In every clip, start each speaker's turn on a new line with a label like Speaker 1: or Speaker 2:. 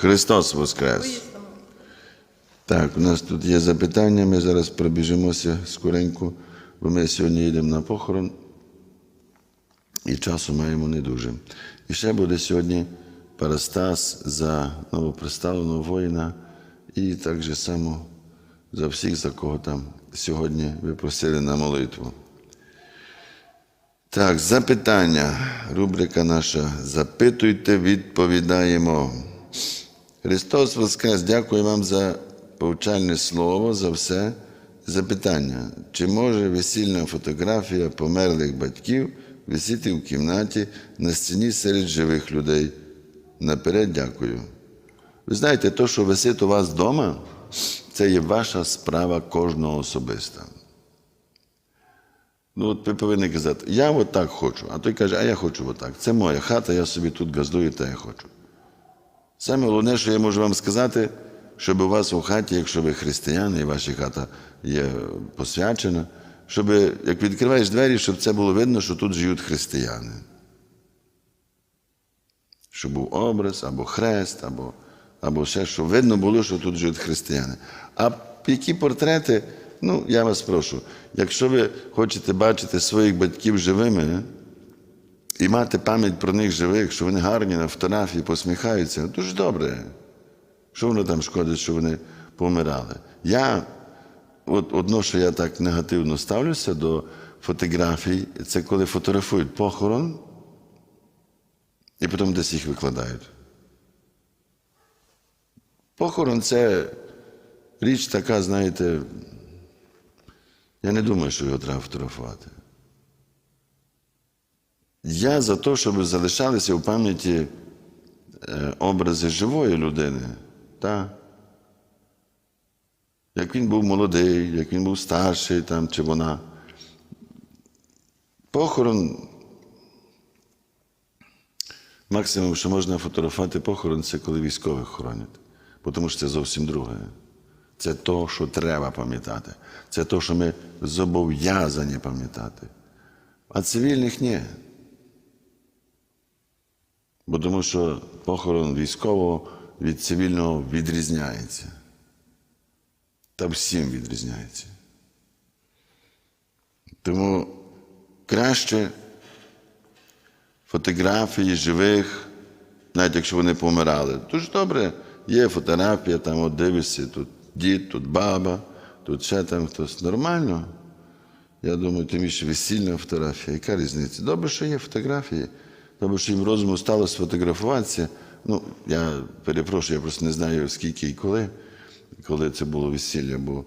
Speaker 1: Христос Воскрес! Так, у нас тут є запитання, ми зараз пробіжимося скоренько, бо ми сьогодні їдемо на похорон і часу маємо не дуже. І ще буде сьогодні парастас за новоприставленого воїна і так же само за всіх, за кого там сьогодні ви просили на молитву. Так, запитання. Рубрика наша. Запитуйте, відповідаємо. Христос Воскрес, дякую вам за повчальне слово, за все. Запитання. Чи може весільна фотографія померлих батьків висіти в кімнаті на стіні серед живих людей? Наперед дякую. Ви знаєте, то, що висить у вас вдома, це є ваша справа кожного особиста. Ну, от ви повинні казати, я от так хочу, а той каже, а я хочу отак. Це моя хата, я собі тут газдую, та я хочу. Саме головне, що я можу вам сказати, щоб у вас у хаті, якщо ви християни, і ваша хата є посвячена, щоб, як відкриваєш двері, щоб це було видно, що тут живуть християни. Щоб був образ, або хрест, або, або ще, щоб видно було, що тут живуть християни. А які портрети, ну, я вас прошу, якщо ви хочете бачити своїх батьків живими, і мати пам'ять про них живих, що вони гарні на фотографії, посміхаються, дуже добре. Що воно там шкодить, що вони помирали? Я, от одно, що я так негативно ставлюся до фотографій, це коли фотографують похорон і потім десь їх викладають. Похорон це річ така, знаєте, я не думаю, що його треба фотографувати. Я за те, щоб залишалися в пам'яті е, образи живої людини. Та? Як він був молодий, як він був старший там, чи вона. Похорон. Максимум, що можна фотографувати похорон, це коли військових хоронять. Тому що це зовсім друге. Це то, що треба пам'ятати. Це то, що ми зобов'язані пам'ятати. А цивільних ні. Бо тому що похорон військового від цивільного відрізняється. Та всім відрізняється. Тому краще фотографії живих, навіть якщо вони помирали. Дуже добре, є фотографія, там от дивишся, тут дід, тут баба, тут ще там хтось. Нормально. Я думаю, тим більше весільна фотографія. Яка різниця? Добре, що є фотографії. Добре, що їм розуму стало сфотографуватися. Ну, я перепрошую, я просто не знаю, скільки і коли, коли це було весілля, бо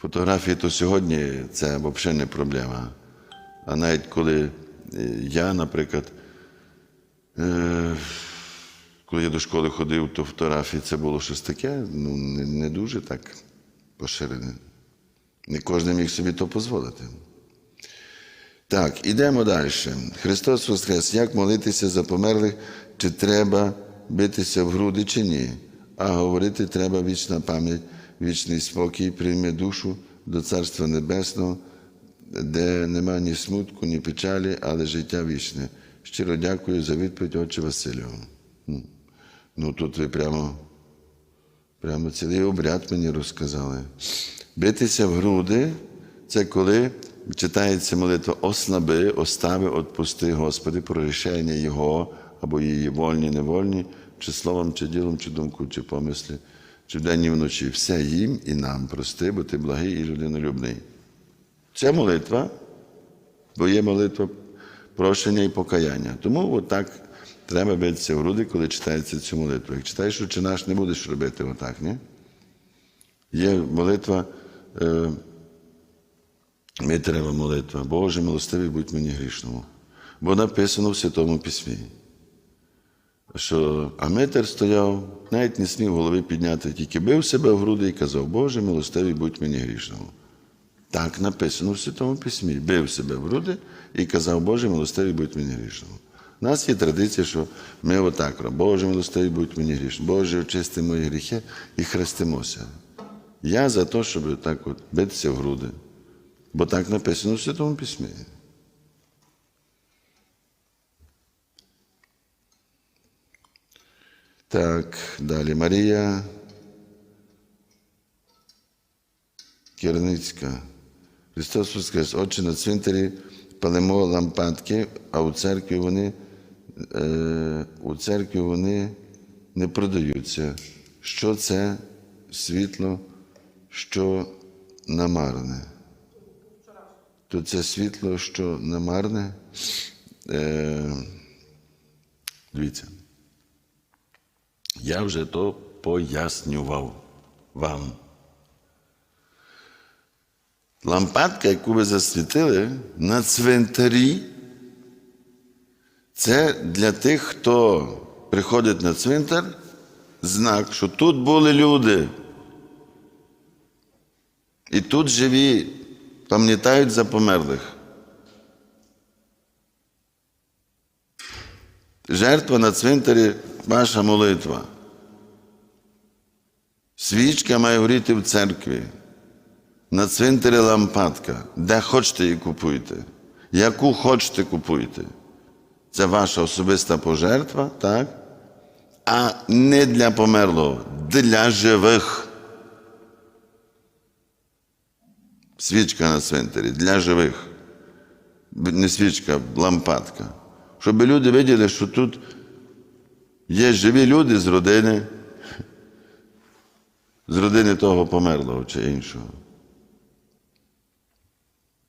Speaker 1: фотографії то сьогодні це взагалі не проблема. А навіть коли е, я, наприклад, е, коли я до школи ходив, то фотографії це було щось таке, ну, не дуже так поширене. Не кожен міг собі то дозволити. Так, ідемо далі. Христос Воскрес, як молитися за померлих, чи треба битися в груди, чи ні? А говорити треба вічна пам'ять, вічний спокій, прийме душу до Царства Небесного, де нема ні смутку, ні печалі, але життя вічне. Щиро дякую за відповідь, Отче Василю. Ну тут ви прямо, прямо цілий обряд мені розказали. Битися в груди це коли читається молитва ослаби, остави, отпусти, Господи, про рішення Його або її вольні, невольні, чи словом, чи ділом, чи думку, чи помислі, чи вдень і вночі. Все їм і нам прости, бо ти благий і людинолюбний. Це молитва, бо є молитва прощення і покаяння. Тому отак треба битися в груди, коли читається цю молитву. Як читаєш, чи наш не будеш робити отак, ні? Є молитва. Е, ми треба молитва. Боже, милостивий будь мені грішному. Бо написано в Святому Письмі, що Аметр стояв, навіть не смів голови підняти, тільки бив себе в груди і казав, Боже, милостивий будь мені грішному. Так написано в Святому Письмі. Бив себе в груди і казав, Боже, милостивий будь мені грішному. У нас є традиція, що ми отак робимо, Боже, милостивий будь мені грішним, Боже, очисти мої гріхи і хрестимося. Я за те, щоб так от битися в груди. Бо так написано в Святому Письмі. Так, далі Марія Кірницька. Христос Воскрес. Отче на цвинтарі палимо лампадки, а у церкві вони, е, у церкві вони не продаються. Що це світло, що намарне? То це світло, що намарне. Е, дивіться. Я вже то пояснював вам. Лампадка, яку ви засвітили на цвинтарі, це для тих, хто приходить на цвинтар, знак, що тут були люди. І тут живі, пам'ятають за померлих. Жертва на цвинтарі ваша молитва. Свічка має горіти в церкві. На цвинтарі лампадка. Де хочете її купуйте. Яку хочете купуйте. Це ваша особиста пожертва, так? А не для померлого, для живих. Свічка на цвинтарі для живих. Не свічка, лампадка. Щоб люди виділи, що тут є живі люди з родини, з родини того померлого чи іншого.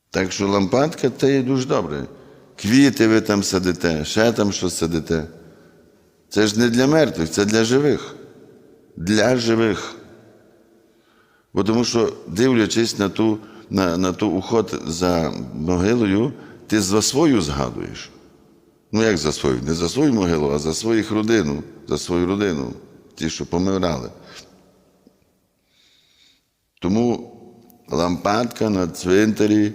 Speaker 1: Так що лампадка це є дуже добре. Квіти ви там садите, ще там щось садите. Це ж не для мертвих, це для живих. Для живих. Бо тому що, дивлячись на ту, на, на ту уход за могилою, ти за свою згадуєш. Ну, як за свою? Не за свою могилу, а за своїх родину, за свою родину, ті, що помирали. Тому лампадка на цвинтарі,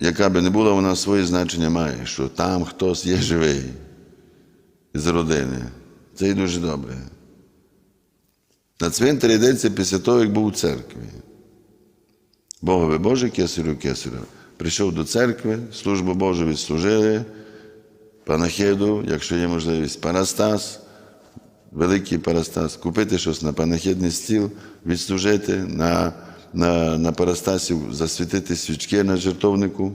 Speaker 1: яка би не була, вона своє значення має, що там хтось є живий з родини. Це і дуже добре. На цвинтарі йдеться після того, як був у церкві. Богове Боже, кесарю кесарю. Прийшов до церкви, службу Божу відслужили, панахиду, якщо є можливість, парастас, великий парастас, купити щось на панахидний стіл, відслужити, на, на, на парастасі засвітити свічки на жертовнику.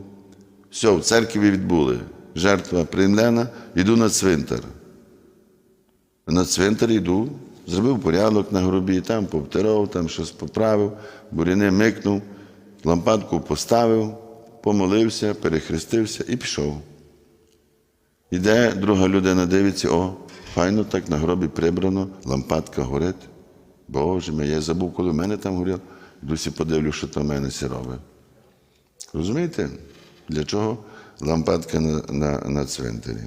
Speaker 1: Все, в церкві відбули. Жертва приймлена, йду на цвинтар. На цвинтар йду, зробив порядок на гробі, там повтирав, там щось поправив, буряни микнув, лампадку поставив, помолився, перехрестився і пішов. Іде друга людина, дивиться, о, файно так на гробі прибрано, лампадка горить. Боже мій, я забув, коли в мене там горіло. Досі подивлю, що там в мене сі робить. Розумієте, для чого лампадка на, на, на цвинтарі?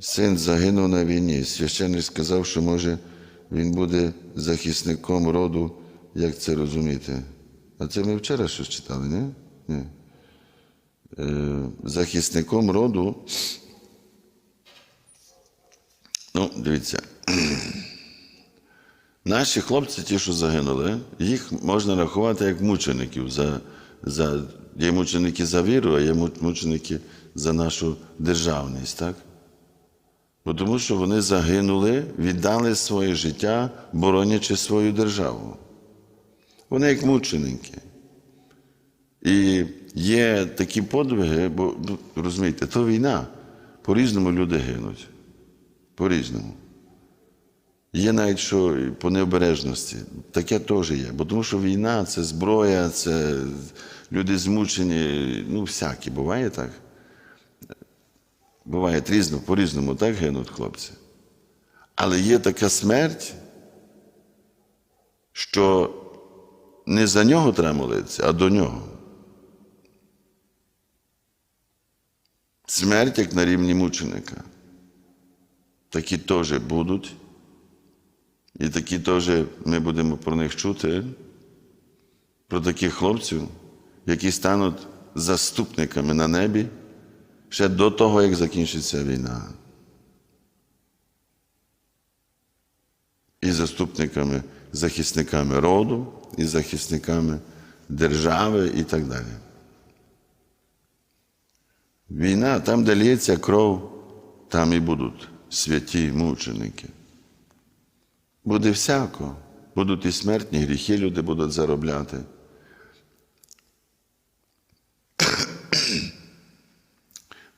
Speaker 1: Син загинув на війні. Священник сказав, що може він буде захисником роду. Як це розуміти? А це ми вчора щось читали, ні? ні. Е, захисником роду. Ну, дивіться. Наші хлопці, ті, що загинули, їх можна рахувати як мучеників. За, за, Є мученики за віру, а є мученики за нашу державність, так? Бо тому що вони загинули, віддали своє життя, боронячи свою державу. Вони як мученики. І є такі подвиги, бо ну, розумієте, то війна. По-різному люди гинуть. По-різному. Є навіть що по необережності. Таке теж є. Бо тому що війна це зброя, це люди змучені, ну, всякі, буває так. Буває різно, по-різному так гинуть хлопці. Але є така смерть, що не за нього треба молитися, а до нього. Смерть як на рівні мученика. Такі теж будуть. І такі теж ми будемо про них чути, про таких хлопців, які стануть заступниками на небі ще до того, як закінчиться війна. І заступниками, захисниками роду, і захисниками держави і так далі. Війна, там, де лється кров, там і будуть святі мученики. Буде всяко. Будуть і смертні гріхи люди будуть заробляти.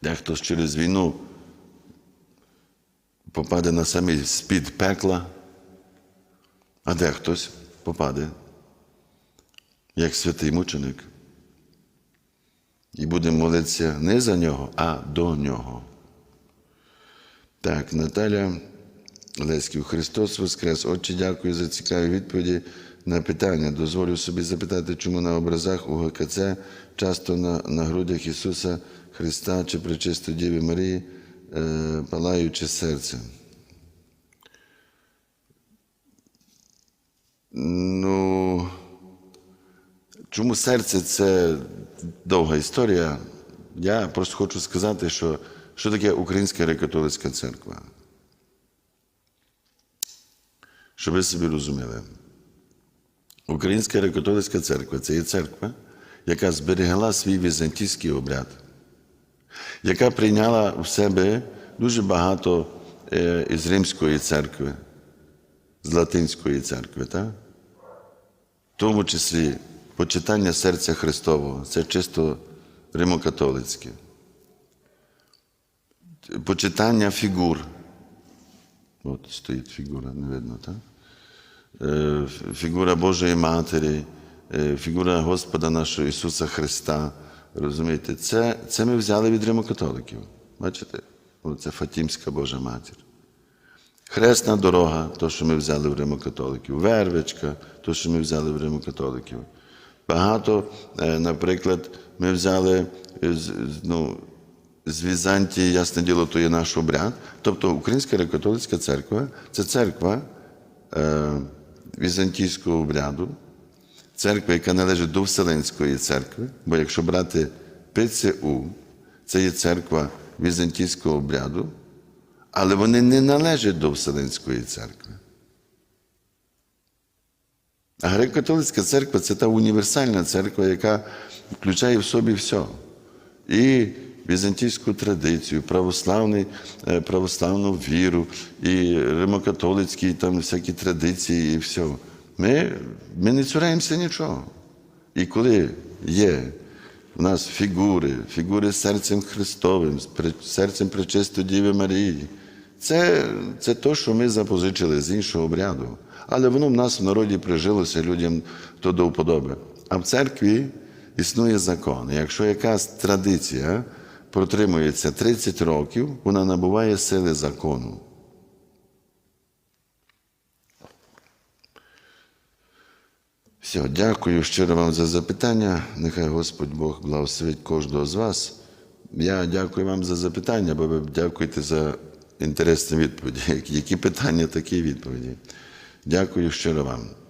Speaker 1: Дехто через війну попаде на самий спід пекла, а дехтось попаде як святий мученик. І будемо молитися не за нього, а до нього. Так, Наталя Леськів, Христос Воскрес. Отче, дякую за цікаві відповіді на питання. Дозволю собі запитати, чому на образах у ГКЦ часто на, на грудях Ісуса Христа чи Пречистої Діві Марії е, палаюче серце. Ну, чому серце це довга історія. Я просто хочу сказати, що, що таке Українська греко-католицька церква. Щоб ви собі розуміли. Українська греко-католицька церква це є церква, яка зберегла свій візантійський обряд, яка прийняла в себе дуже багато е, із Римської церкви, з Латинської церкви, так? в тому числі почитання серця Христового, це чисто римокатолицьке. Почитання фігур. От стоїть фігура, не видно, так? Фігура Божої Матері, фігура Господа нашого Ісуса Христа. Розумієте, це, це ми взяли від римокатоликів. Бачите? Це Фатімська Божа Матір. Хресна дорога, то, що ми взяли в римокатоликів, вервичка, то, що ми взяли в римокатоликів. Багато, е, наприклад, ми взяли ну, з Візантії, ясне діло, то є наш обряд. Тобто Українська греко-католицька церква це церква е, візантійського обряду, церква, яка належить до Вселенської церкви, бо якщо брати ПЦУ, це є церква візантійського обряду, але вони не належать до Вселенської церкви. А греко-католицька церква це та універсальна церква, яка включає в собі все. І візантійську традицію, е, православну віру, і римокатолицькі там всякі традиції, і все. Ми, ми не цураємося нічого. І коли є у нас фігури, фігури з серцем Христовим, з серцем Пречистої Діви Марії, це, це то, що ми запозичили з іншого обряду. Але воно в нас в народі прижилося людям то до вподоби. А в церкві існує закон. Якщо якась традиція протримується 30 років, вона набуває сили закону. Все, дякую щиро вам за запитання. Нехай Господь Бог благословить кожного з вас. Я дякую вам за запитання, бо ви дякуєте за інтересні відповіді. Які питання, такі відповіді. Дякую щиро вам.